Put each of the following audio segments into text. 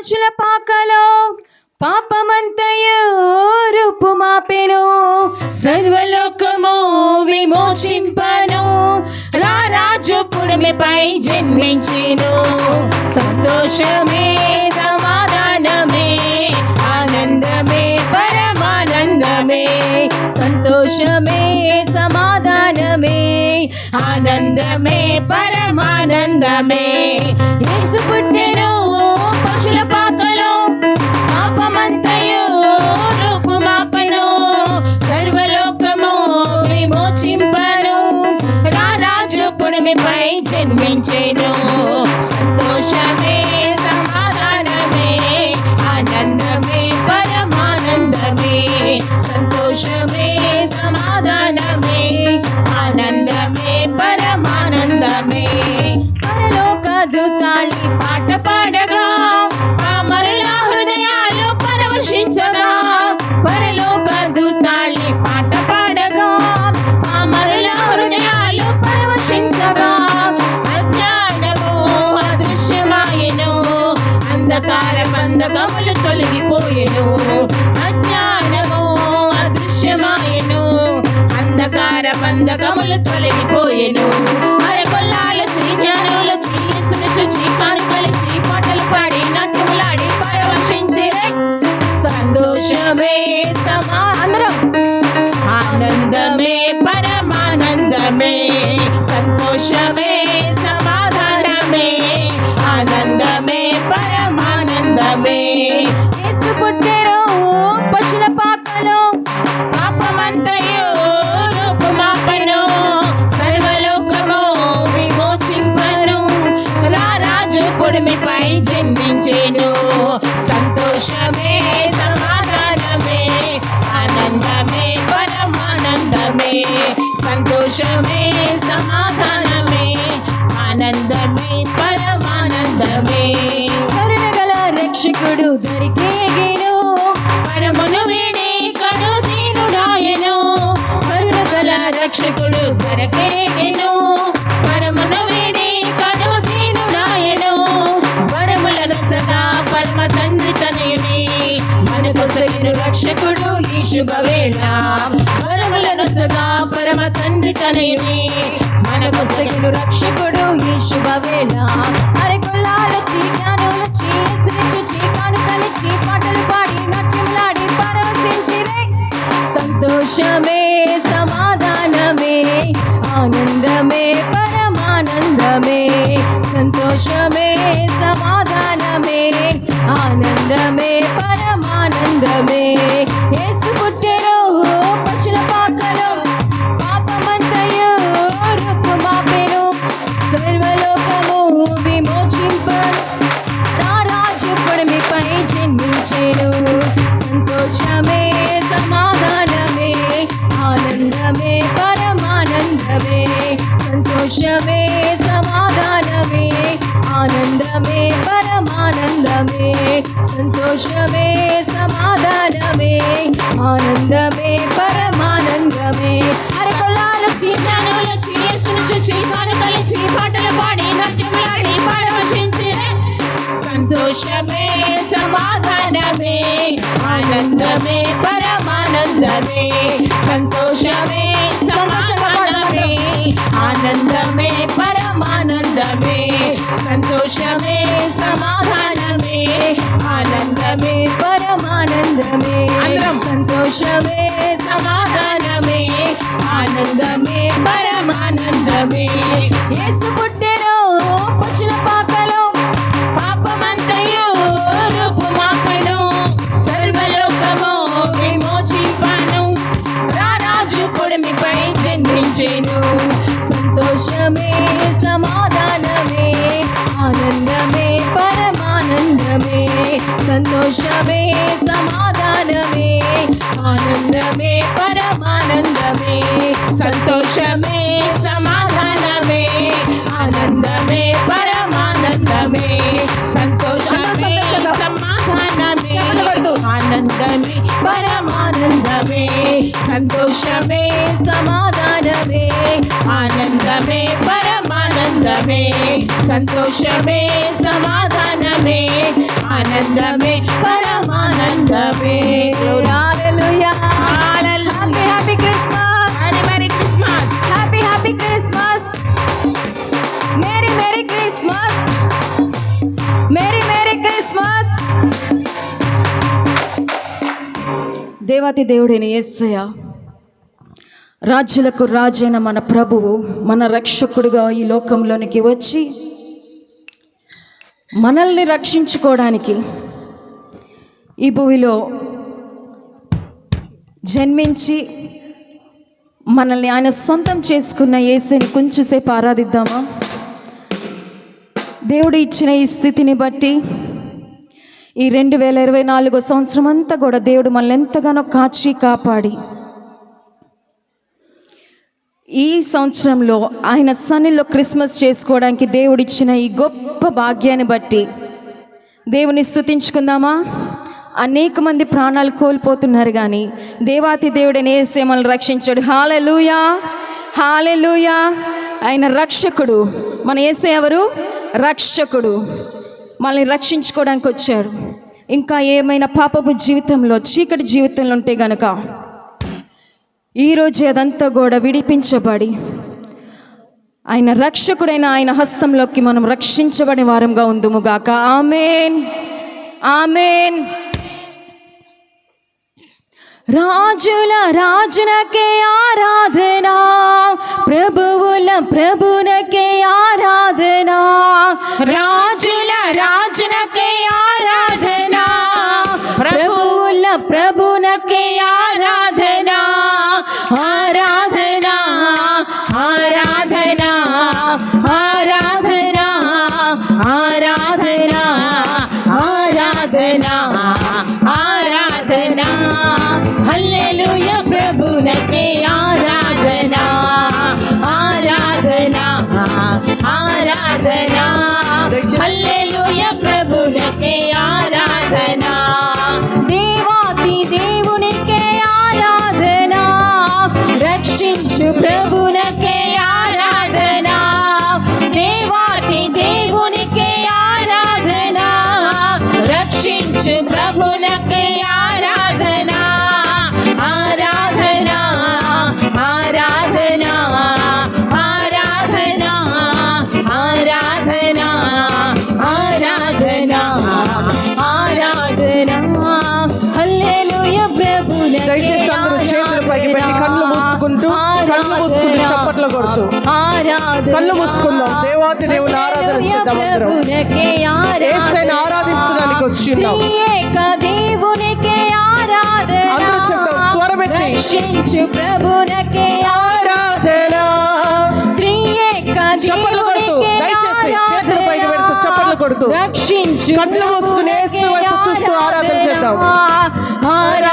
పశుల పాకలో పాపమంతయూరుపు మాపెను. సర్వలోకము విమోచింపను. రారాజు పుడమిపై జన్మించెను. సంతోషమే సమాధానమే ఆనందమే పరమానందమే. సంతోషమే సమాధానమే ఆనందమే పరమానందమే. యేసు భూమిపై పుడమిపై జన్మించెను. సంతోషమే సమాధానమే ఆనందమే పరమానందమే. సంతోషమే సమాధానమే ఆనందమే పరమానందమే. పరలోక దూతాళి పాట పాడగా బంధకములు తొలగిపోయెను. అరకొల్లా రారాజు జన్మించేను. సంతోషమే సమాధానమే ఆనందమే పరమానందమే. సంతోషమే సమాధానమే ఆనందమే పరమానందమే. కరుణగల రక్షకుడు దరికేగేను శుభవేళ వరములను పరమ తండ్రి తనయుని. మనకు సగిలు రక్షకుడు ఈ శుభవేళ అరే కొల్లాలొచ్చి జ్ఞానులొచ్చి యేసుని చూచి కానుకలిచ్చి పాటలు పాడి నాట్యములాడి పరవశించిరే సంతోషమే సమాధానమే ఆనందమే పరమానందమే సంతోషమే సమాధానమే ఆనందమే పరమానందమే యేసు పుట్టెను సంతోషమే సమాధానమే ఆనందమే పరమానందమే అరే కొల్లాలు జ్ఞానులు యేసును చూచి కానుకలిచి పాటలు పాడి నాట్యములాడి పరవశించి సంతోషమే సమాధానమే ఆనందమే పరమానందమే సంతోషమే సమాధానమే ఆనందమే పరమానందమే సంతోషమే సమాధానమే ఆనందమే పరమానందమే అందరం. సంతోషమే సమాధానమే ఆనందమే పరమానందమే యేసు పరమానందమే సంతోషమే సమాధానమే ఆనందమే పరమానందమే సంతోషమే సమాధానమే ఆనందమే పరమానందమే సంతోషమే సమాధానమే ఆనందమే పరమానందమే సంతోషమే సమాధానమే ఆనందమే పరమానందమే సంతోషమే సమాధానమే ఆనందమే పరమానందమే. హ్యాపీ హ్యాపీ క్రిస్మస్ మరి Christmas happy happy Christmas merry merry Christmas merry merry Christmas దేవాతి దేవుడైన యేసయ్య రాజ్యులకు రాజైన మన ప్రభువు మన రక్షకుడిగా ఈ లోకంలోనికి వచ్చి మనల్ని రక్షించుకోవడానికి ఈ భూమిలో జన్మించి మనల్ని ఆయన సొంతం చేసుకున్న ఏసుని కొంచెంసేపు ఆరాధిద్దామా? దేవుడు ఇచ్చిన ఈ స్థితిని బట్టి ఈ రెండు వేల ఇరవై నాలుగో సంవత్సరం అంతా కూడా దేవుడు మనల్ని ఎంతగానో కాచి కాపాడి ఈ సంవత్సరంలో ఆయన సన్నిలో క్రిస్మస్ చేసుకోవడానికి దేవుడిచ్చిన ఈ గొప్ప భాగ్యాన్ని బట్టి దేవుని స్థుతించుకుందామా? అనేక మంది ప్రాణాలు కోల్పోతున్నారు కానీ దేవాతి దేవుడిని ఏసే రక్షించాడు. హాలెలుయా హాలెలుయా ఆయన రక్షకుడు. మన ఏసే ఎవరు? రక్షకుడు. మనల్ని రక్షించుకోవడానికి వచ్చాడు ఇంకా ఏమైనా పాపపు జీవితంలో చీకటి జీవితంలో ఉంటే గనక ఈరోజు అదంతా కూడా విడిపించబడి ఆయన రక్షకుడైన ఆయన హస్తంలోకి మనం రక్షించబడి వారంగా ఉందుముగాక ఆమెన్. ఆమెన్. రాజుల రాజునకే ఆరాధన ప్రభువుల ప్రభునకే ఆరాధన రాజుల రాజునకే ఆరాధన ప్రభువుల ప్రభునకే ఆరాధన. ప్రభునకే ఆరాధన మూసుకుంటూ చప్పట్లు కొడుతూ. కళ్ళు మూసుకుందాం. దేవాతి దేవుని ఆరాధన చేద్దాం ఆరాధించడానికి వచ్చి ఉన్నాం అందరూ చెప్తాం, స్వరమెత్తి. ప్రభునకే ఆరాధన. చప్పట్లు కొడుతూ, దయచేసి చేతులు పైకి పెడుతూ చప్పట్లు కొడుతూ, రక్షించు కళ్ళు మూసుకుని వైపు చూస్తూ ఆరాధన చేద్దాం. ఆరాధన.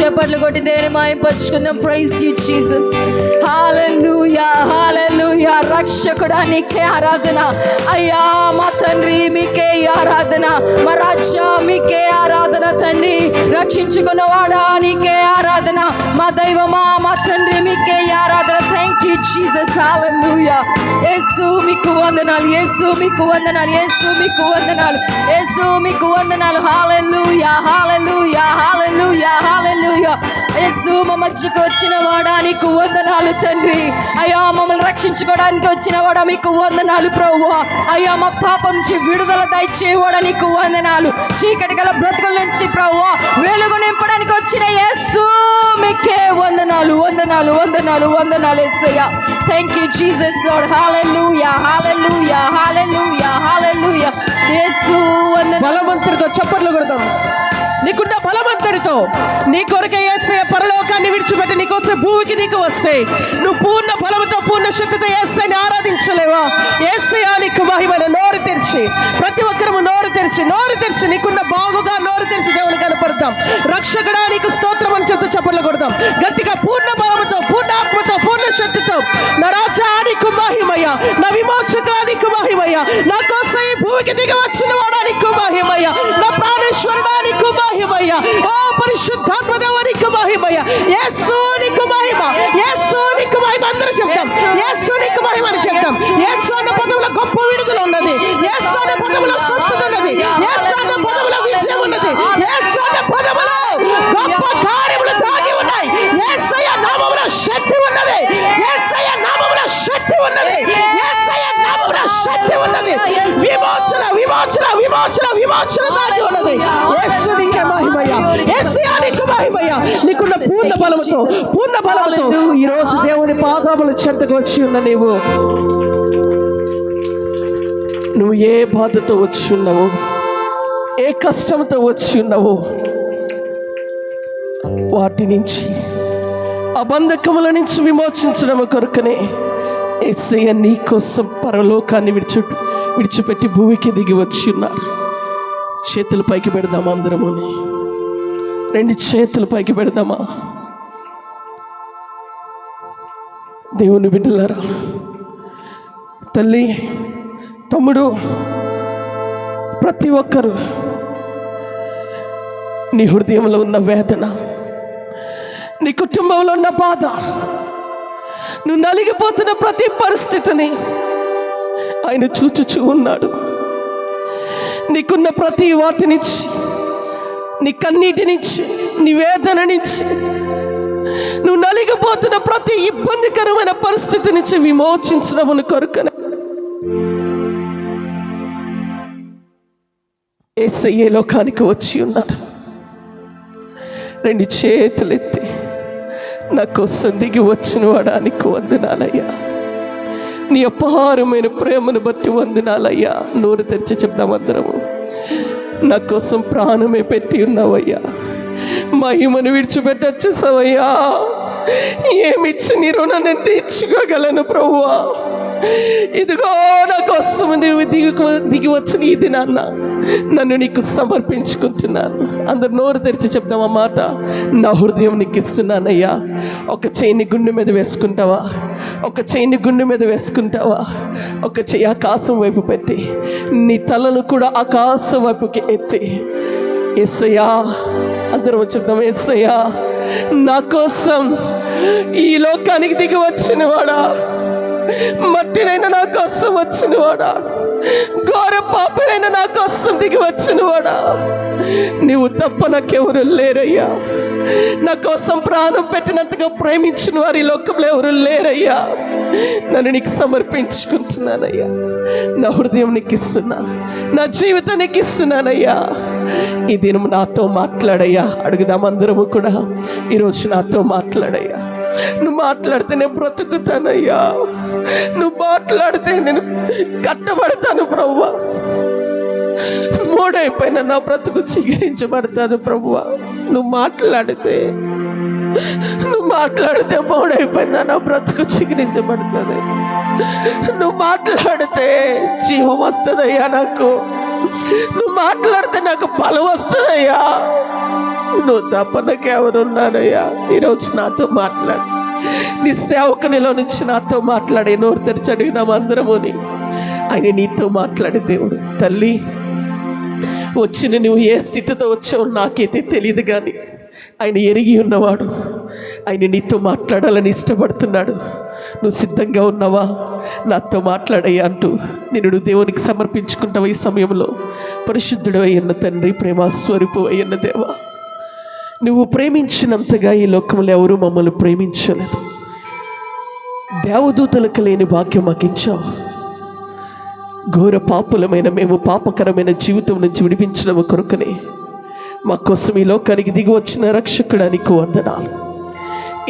সে చప్పట్లు కొట్టి దేని మాయపరుచుకుందాం praise you Jesus hallelujah hallelujah రక్షకుడా నీకే ఆరాధన. అయ్యా మా తండ్రి మీకే ఆరాధన. మా రాజ్య మీకే ఆరాధన తండ్రి. రక్షించుకున్నవాడా నీకే ఆరాధన. మా దైవమా మా తండ్రి మీకే ఆరాధన. Thank you Jesus hallelujah Yesu మీకు వందనాలు యేసు మీకు వందనాలు యేసు మీకు వందనాలు యేసు మీకు వందనాలు. హాలూయా హాలూయా హాలూయా హాలూయా యేసు మా మధ్యకు వచ్చిన వాడా నీకు వందనాలు తండ్రి. అయ్యా మమ్మల్ని రక్షించుకోవడానికి వచ్చిన వాడా మీకు వందనాలు ప్రభు అయ్యా మా పాపం నుంచి విడుదల దయచేవాడా నీకు వందనాలు. చీకటి గల బ్రతుకుల నుంచి ప్రభు వెలుగు నింపడానికి వచ్చిన యేసు మీకే వందనాలు వందనాలు వందనాలు వందనాలు Yesayya thank you Jesus Lord hallelujah hallelujah hallelujah hallelujah Yesu వందనాలు. బలవంతుడితో చప్పట్లు కొడతాం. నీకున్న బలవంతుడితో నీ కొరకే ఏసయ్య పరలోకాన్ని విడిచిపెట్టి నీకోసం భూమికి నీకు వస్తే నువ్వు పూర్ణ బలంతో పూర్ణ శక్తితో ఏసైని ఆరాధించలేవా? ఏసయ్య నీకు మహిమను నోరు తెరిచి ప్రతి ఒక్కరము నోరు తెరిచి నోరు తెరిచి నీకున్న బాగుగా నోరు తెరిచి దేవుని కనపడతాం. రక్షకుడా నీకు స్తోత్రం అని చెప్తూ చెప్పలు కొడతాం. గట్టిగా పూర్ణ బలంతో పూర్ణ ఆత్మతో పూర్ణ శక్తితో నా రాజా నీకు మహిమయ్యా. నా విమోచకుడా నీకు మహిమయ్యా. నా కోసం ఈ భూమికి దిగి వచ్చిన మహిమయ్య విమోచన విమోచన విమోచన దాగి ఉన్నది. యేసు నీకే మహిమయ్య. యేసయ్య నీకు నీకున్న పూర్ణ బలముతో పూర్ణ బలముతో ఈ రోజు దేవుని పాదముల చెంతకు వచ్చి ఉన్న నీవు. నువ్వు ఏ బాధతో వచ్చి ఉన్నావు? ఏ కష్టంతో వచ్చి ఉన్నావు? వాటి నుంచి అబంధకముల నుంచి విమోచించడం కొరకనే ఎస్ఐ నీ కోసం పరలోకాన్ని విడిచి విడిచిపెట్టి భూమికి దిగి వచ్చి ఉన్నారు. చేతులు పైకి పెడదామా అందరముని? రెండు చేతులు పైకి పెడదామా? దేవుని బిడ్డలారా తల్లి తమ్ముడు ప్రతి ఒక్కరు నీ హృదయంలో ఉన్న వేదన నీ కుటుంబంలో ఉన్న బాధ నువ్వు నలిగిపోతున్న ప్రతి పరిస్థితిని ఆయన చూచుచూ ఉన్నాడు. నీకున్న ప్రతి వాటినిచ్చి నీ కన్నీటినిచ్చి నీ వేదననిచ్చి నువ్వు నలిగిపోతున్న ప్రతి ఇబ్బందికరమైన పరిస్థితి నుంచి విమోచించడమును కొరకన. ఏసయ్యే లోకానికి వచ్చి ఉన్నారు. రెండు చేతులు ఎత్తి నా కోసం దిగి వచ్చిన వాడానికి వందనాలయ్యా. నీ అపారమైన ప్రేమను బట్టి వందనాలయ్యా. నోరు తెరిచి చెప్దాం అందరము. నా కోసం ప్రాణమే పెట్టి ఉన్నావయ్యా. మహిమను విడిచిపెట్టి వచ్చేసావయ్యా ఏమిచ్చి నీ రుణాన్ని తీర్చుకోగలను ప్రభువా? ఇదిగో నా కోసం నువ్వు దిగి దిగి వచ్చిన ఈ దినాన్న నన్ను నీకు సమర్పించుకుంటున్నాను. అందరు నోరు తెరిచి చెప్దాం ఆ మాట? నా హృదయం నీకు ఇస్తున్నానయ్యా. ఒక చేయిని గుండె మీద వేసుకుంటావా? ఒక చేయిని గుండె మీద వేసుకుంటావా? ఒక చెయ్యి ఆకాశం వైపు పెట్టి నీ తలను కూడా ఆకాశం వైపుకి ఎత్తి. ఎస్సయ్యా అందరూ చెప్తాం ఎస్సయ్యా నా కోసం ఈ లోకానికి దిగి వచ్చిన వాడా మట్టినైనా నా కోసం వచ్చినవాడా? ఘోర పాపనైనా నా కోసం దిగి వచ్చినవాడా? నీవు తప్ప నాకెవరు లేరయ్యా. నా కోసం ప్రాణం పెట్టినంతగా ప్రేమించిన వారి లోకంలో ఎవరు లేరయ్యా. నన్ను నీకు సమర్పించుకుంటున్నానయ్యా. నా హృదయం నీకు ఇస్తున్నా నా జీవితం నీకు ఇస్తున్నానయ్యా ఈ దినం నాతో మాట్లాడయ్యా. అడుగుదాం అందరము కూడా. ఈరోజు నాతో మాట్లాడయ్యా. నువ్వు మాట్లాడితే నేను బ్రతుకుతానయ్యా. నువ్వు మాట్లాడితే నేను కట్టబడతాను ప్రభువ మూడైపోయిన నా బ్రతుకు చిగిరించబడతాను ప్రభువ నువ్వు మాట్లాడితే నువ్వు మాట్లాడితే మూడైపోయిన నా బ్రతుకు చిగిరించబడుతుంది. నువ్వు మాట్లాడితే జీవం వస్తుందయ్యా నాకు. నువ్వు మాట్లాడితే నాకు బలం వస్తుందయ్యా. నువ్వు తప్ప నాకెవరున్నారయ్యా ఈరోజు నాతో మాట్లాడు. నీ సేవకునిలో నుంచి నాతో మాట్లాడే నోరు తెరిచి అడుగుదాం అందరముని. ఆయన నీతో మాట్లాడే దేవుడు. తల్లి వచ్చిన నువ్వు ఏ స్థితితో వచ్చావు నాకైతే తెలియదు కానీ ఆయన ఎరిగి ఉన్నవాడు. ఆయన నీతో మాట్లాడాలని ఇష్టపడుతున్నాడు. నువ్వు సిద్ధంగా ఉన్నావా? నాతో మాట్లాడయ్యా అంటూ నేను దేవునికి సమర్పించుకుంటావు ఈ సమయంలో. పరిశుద్ధుడు అయ్యన్న తండ్రి ప్రేమ స్వరూపు అయ్యన్న దేవా. నువ్వు ప్రేమించినంతగా ఈ లోకంలో ఎవరు మమ్మల్ని ప్రేమించలేదు. దేవదూతలకు లేని భాగ్యం మాకు ఇచ్చావు. ఘోర పాపులమైన మేము పాపకరమైన జీవితం నుంచి విడిపించడం కొరకనే. మా కోసం ఈ లోకానికి దిగి వచ్చిన రక్షకుడానికి వందనాలు.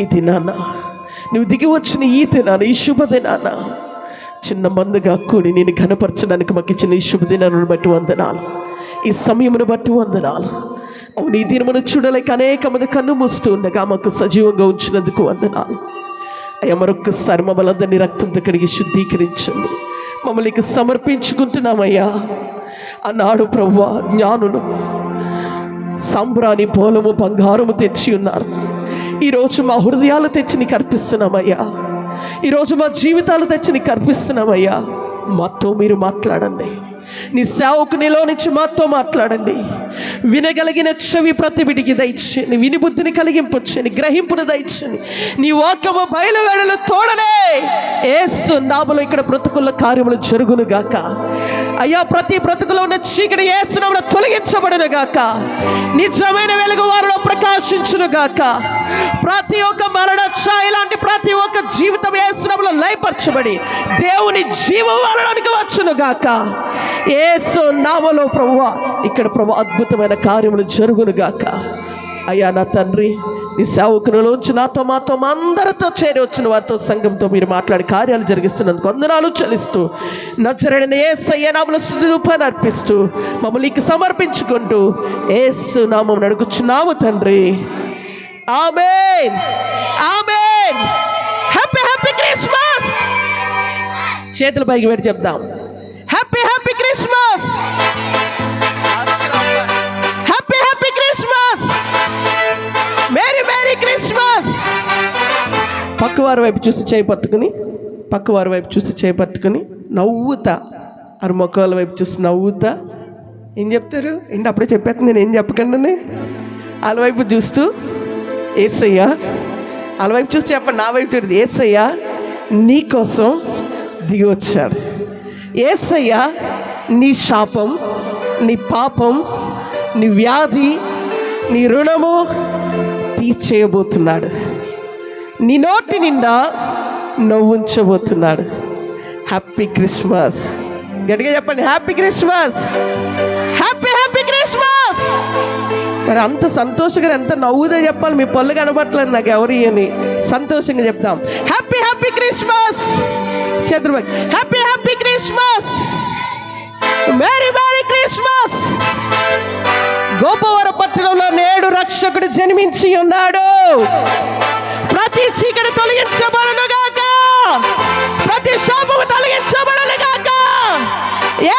ఇది నాన్న నువ్వు దిగి వచ్చిన ఈ దినాన ఈ శుభదినాన చిన్న మందుగా కూడి నేను ఘనపరచడానికి మాకు ఇచ్చిన ఈ శుభదినాలను బట్టి వందనాలు. ఈ సమయమును బట్టి వందనాలు. అవును ఈ దినమును చూడలేక అనేక మంది కన్ను మూస్తూ ఉండగా మాకు సజీవంగా ఉంచినందుకు వందనాలు. అయ్యా మరొక్కసారి మమ్మల్ని అందరినీ రక్తంతో కడిగి శుద్ధీకరించండి. మమ్మల్ని ఇక సమర్పించుకుంటున్నామయ్యా. అన్నాడు ప్రభు జ్ఞానులు. సంబ్రాని పోలము బంగారము తెచ్చి ఉన్నారు. ఈరోజు మా హృదయాలు తెచ్చి నీకు అర్పిస్తున్నామయ్యా. ఈరోజు మా జీవితాలు తెచ్చి నీకు అర్పిస్తున్నామయ్యా. మాతో మీరు మాట్లాడండి. నీ సేవకు నిలో నుంచి మాతో మాట్లాడండి. వినగలిగిన చెవి ప్రతి బిడికి దయచేయండి. విని బుద్ధిని కలిగింపచ్చని గ్రహింపును దయచండి నీ వాక్యము బయలువేడలు తోడనే ఏసు నామలో ఇక్కడ బ్రతుకుల కార్యములు జరుగును గాక. అయ్యా ప్రతి బ్రతుకులో ఉన్న చీకటి ఏసునామను తొలగించబడును గాక. నిజమైన వెలుగు వారిలో ప్రకాశించును గాక. ప్రతి ఒక్క మరణ ఛాయ లాంటి ప్రతి ఒక్క జీవితం ఏసునామలో లయపరచబడి దేవుని జీవం వాళ్ళడానికి వచ్చును గాక. ఏసు నామలో ప్రభువ ఇక్కడ ప్రభు అద్భుతమైన కార్యములు జరుగునుగాక అయ్యా నా తండ్రి ఈ సేవకులలోంచి నాతో మాతో మా అందరితో చేరి వచ్చిన వారితో సంఘంతో మీరు మాట్లాడి కార్యాలు జరిగిస్తున్నందుకు వందనాలు చెల్లిస్తూ నచ్చరడిన ఏ సయ్యనాముల స్థుతి అర్పిస్తూ మమ్మల్ని సమర్పించుకుంటూ ఏసు నామం నడుగుచున్నాము తండ్రి. Amen. Amen. Happy happy Christmas. చేతుల పైకి పెట్టి చెప్దాం. Happy happy Christmas. Christmas! Merry merry Christmas! పక్కవారి వైపు చూసి చేయి పక్కవారి వైపు చూసి చేయి నవ్వుతా. అరు మొక్కల వైపు చూసి నవ్వుతా. ఏం చెప్తారు? ఏంటి అప్పుడే చెప్పేస్తుంది నేను ఏం చెప్పకండి వాళ్ళ వైపు చూస్తూ ఏసయ్యా వాళ్ళ వైపు చూసి చెప్పండి నా వైపు చూడదు ఏసయ్యా నీకోసం దిగి వచ్చాడు. ఏసయ్యా నీ శాపం నీ పాపం నీ వ్యాధి నీ రుణము తీర్చేయబోతున్నాడు. నీ నోటి నిండా నవ్వుంచబోతున్నాడు. హ్యాపీ క్రిస్మస్ గట్టిగా చెప్పండి happy Christmas happy happy Christmas మరి అంత సంతోషంగా ఎంత నవ్వుదో చెప్పాలి మీ పళ్ళు కనబట్టలేదు నాకు ఎవరి అని సంతోషంగా చెప్తాం happy happy Christmas Chandrababu happy happy Christmas merry merry Christmas Gopavara పట్టణంలో నేడు రక్షకుడు జన్మించి ఉన్నాడు. ప్రతి చీకటి తొలగించబడను గాక. ప్రతి శాపము తొలగించబడను గాక. ఏ